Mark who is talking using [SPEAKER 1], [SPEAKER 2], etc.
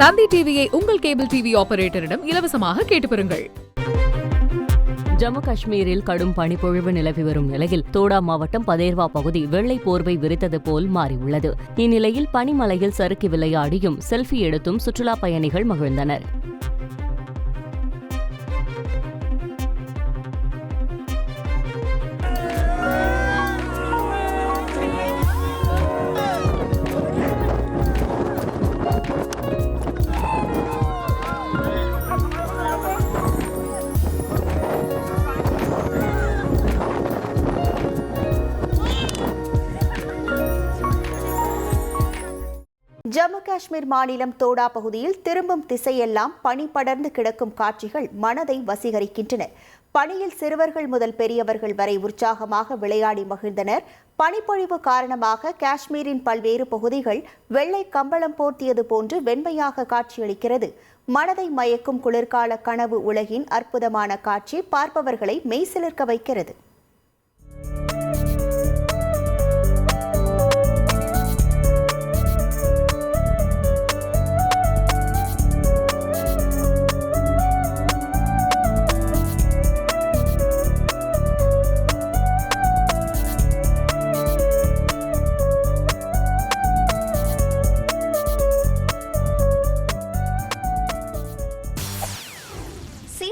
[SPEAKER 1] தந்தி டிவியை உங்கள் cable TV ஆபரேட்டரிடம் இலவசமாக கேட்டு பெறுங்கள்.
[SPEAKER 2] ஜம்மு காஷ்மீரில் கடும் பனிப்பொழிவு நிலவி வரும் நிலையில் தோடா மாவட்டம் பதேர்வா பகுதி வெள்ளை போர்வை விரித்தது போல் மாறியுள்ளது. இந்நிலையில் பனிமலையில் சறுக்கி விளையாடியும் செல்ஃபி எடுத்தும் சுற்றுலா பயணிகள் மகிழ்ந்தனர்.
[SPEAKER 3] ஜம்மு காஷ்மீர் மாநிலம் தோடா பகுதியில் திரும்பும் திசையெல்லாம் பனி படர்ந்து கிடக்கும் காட்சிகள் மனதை வசீகரிக்கின்றன. பணியில் சிறுவர்கள் முதல் பெரியவர்கள் வரை உற்சாகமாக விளையாடி மகிழ்ந்தனர். பனிப்பொழிவு காரணமாக காஷ்மீரின் பல்வேறு பகுதிகள் வெள்ளை கம்பளம் போர்த்தியது போன்று வெண்மையாக காட்சியளிக்கிறது. மனதை மயக்கும் குளிர்கால கனவு உலகின் அற்புதமான காட்சி. பார்ப்பவர்களை மெய்சிலிர்க்க வைக்கிறது.